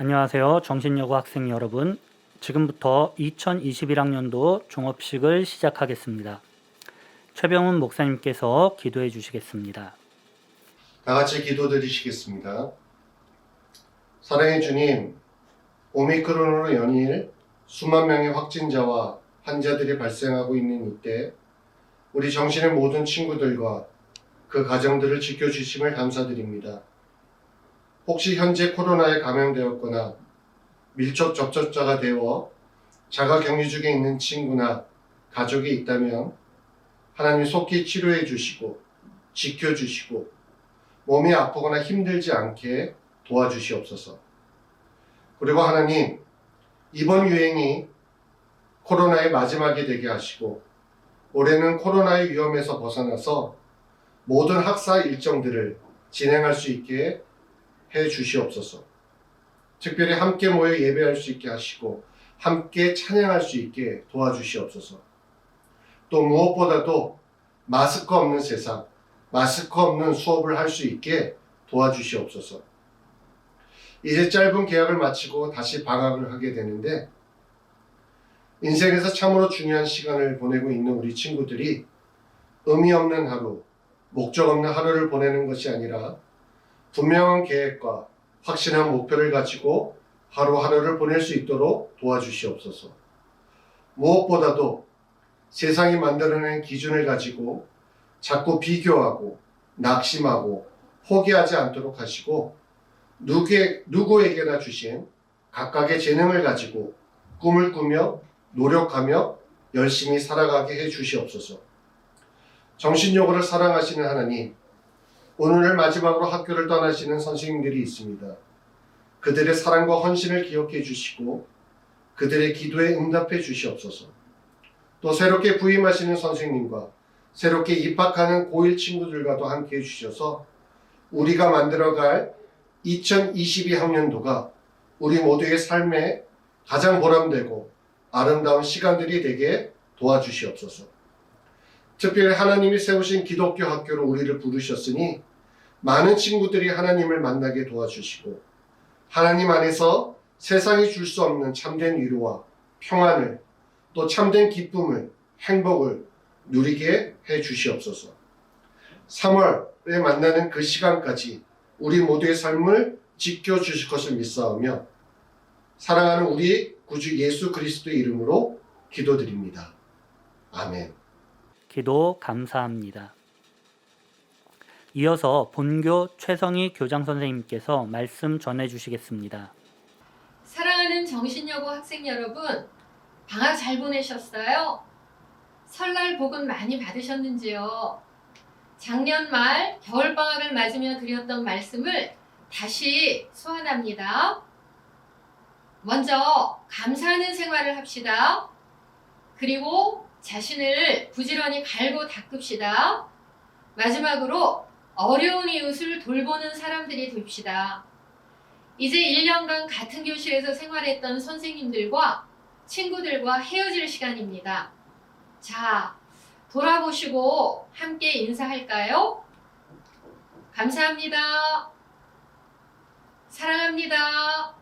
안녕하세요. 정신여고 학생 여러분. 지금부터 2021학년도 종업식을 시작하겠습니다. 최병훈 목사님께서 기도해 주시겠습니다. 다 같이 기도드리시겠습니다. 사랑의 주님, 오미크론으로 연일 수만 명의 확진자와 환자들이 발생하고 있는 이때 우리 정신의 모든 친구들과 그 가정들을 지켜주심을 감사드립니다. 혹시 현재 코로나에 감염되었거나 밀접 접촉자가 되어 자가 격리 중에 있는 친구나 가족이 있다면 하나님 속히 치료해 주시고 지켜 주시고 몸이 아프거나 힘들지 않게 도와주시옵소서. 그리고 하나님, 이번 유행이 코로나의 마지막이 되게 하시고, 올해는 코로나의 위험에서 벗어나서 모든 학사 일정들을 진행할 수 있게 해 주시옵소서. 특별히 함께 모여 예배할 수 있게 하시고, 함께 찬양할 수 있게 도와주시옵소서. 또 무엇보다도 마스크 없는 세상, 마스크 없는 수업을 할 수 있게 도와주시옵소서. 이제 짧은 계약을 마치고 다시 방학을 하게 되는데 인생에서 참으로 중요한 시간을 보내고 있는 우리 친구들이 의미 없는 하루, 목적 없는 하루를 보내는 것이 아니라 분명한 계획과 확실한 목표를 가지고 하루하루를 보낼 수 있도록 도와주시옵소서. 무엇보다도 세상이 만들어낸 기준을 가지고 자꾸 비교하고 낙심하고 포기하지 않도록 하시고 누구에, 누구에게나 주신 각각의 재능을 가지고 꿈을 꾸며 노력하며 열심히 살아가게 해 주시옵소서. 정신요구를 사랑하시는 하나님, 오늘을 마지막으로 학교를 떠나시는 선생님들이 있습니다. 그들의 사랑과 헌신을 기억해 주시고 그들의 기도에 응답해 주시옵소서. 또 새롭게 부임하시는 선생님과 새롭게 입학하는 고1 친구들과도 함께 해 주셔서 우리가 만들어갈 2022학년도가 우리 모두의 삶에 가장 보람되고 아름다운 시간들이 되게 도와주시옵소서. 특별히 하나님이 세우신 기독교 학교로 우리를 부르셨으니 많은 친구들이 하나님을 만나게 도와주시고 하나님 안에서 세상이 줄 수 없는 참된 위로와 평안을 또 참된 기쁨을 행복을 누리게 해 주시옵소서. 3월에 만나는 그 시간까지 우리 모두의 삶을 지켜 주실 것을 믿사오며 사랑하는 우리 구주 예수 그리스도의 이름으로 기도드립니다. 아멘. 기도 감사합니다. 이어서 본교 최성희 교장 선생님께서 말씀 전해 주시겠습니다. 사랑하는 정신여고 학생 여러분, 방학 잘 보내셨어요? 설날 복은 많이 받으셨는지요? 작년 말 겨울 방학을 맞으며 드렸던 말씀을 다시 소환합니다. 먼저 감사하는 생활을 합시다. 그리고 자신을 부지런히 갈고 닦읍시다. 마지막으로 어려운 이웃을 돌보는 사람들이 됩시다. 이제 1년간 같은 교실에서 생활했던 선생님들과 친구들과 헤어질 시간입니다. 자, 돌아보시고 함께 인사할까요? 감사합니다. 사랑합니다.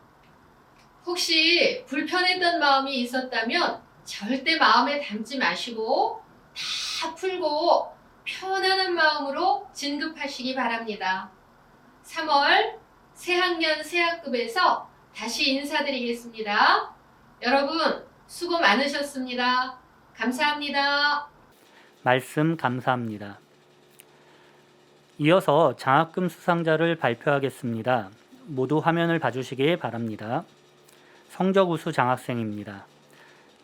혹시 불편했던 마음이 있었다면 절대 마음에 담지 마시고 다 풀고 편안한 마음으로 진급하시기 바랍니다. 3월 새학년 새학급에서 다시 인사드리겠습니다. 여러분 수고 많으셨습니다. 감사합니다. 말씀 감사합니다. 이어서 장학금 수상자를 발표하겠습니다. 모두 화면을 봐주시기 바랍니다. 성적 우수 장학생입니다.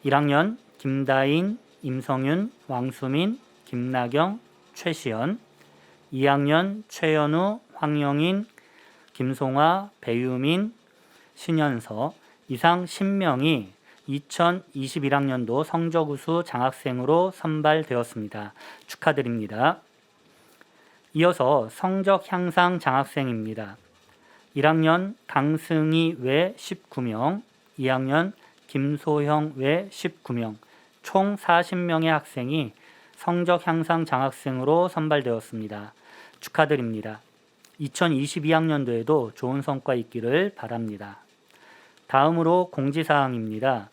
1학년 김다인, 임성윤, 왕수민, 김나경, 최시연 2학년 최연우, 황영인, 김송아, 배유민, 신현서 이상 10명이 2021학년도 성적 우수 장학생으로 선발되었습니다. 축하드립니다. 이어서 성적 향상 장학생입니다. 1학년 강승희 외 19명, 2학년 김소형 외 19명, 총 40명의 학생이 성적 향상 장학생으로 선발되었습니다. 축하드립니다. 2022학년도에도 좋은 성과 있기를 바랍니다. 다음으로 공지사항입니다.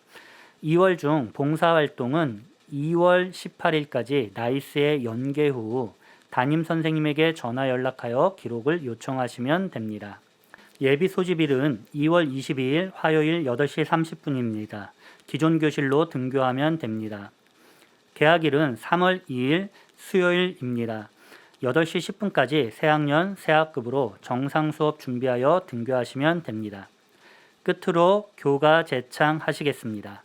2월 중 봉사활동은 2월 18일까지 나이스의 연계 후 담임 선생님에게 전화 연락하여 기록을 요청하시면 됩니다. 예비 소집일은 2월 22일 화요일 8시 30분입니다. 기존 교실로 등교하면 됩니다. 개학일은 3월 2일 수요일입니다. 8시 10분까지 새학년 새학급으로 정상 수업 준비하여 등교하시면 됩니다. 끝으로 교가 재창 하시겠습니다.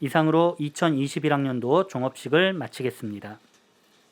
이상으로 2021학년도 종업식을 마치겠습니다.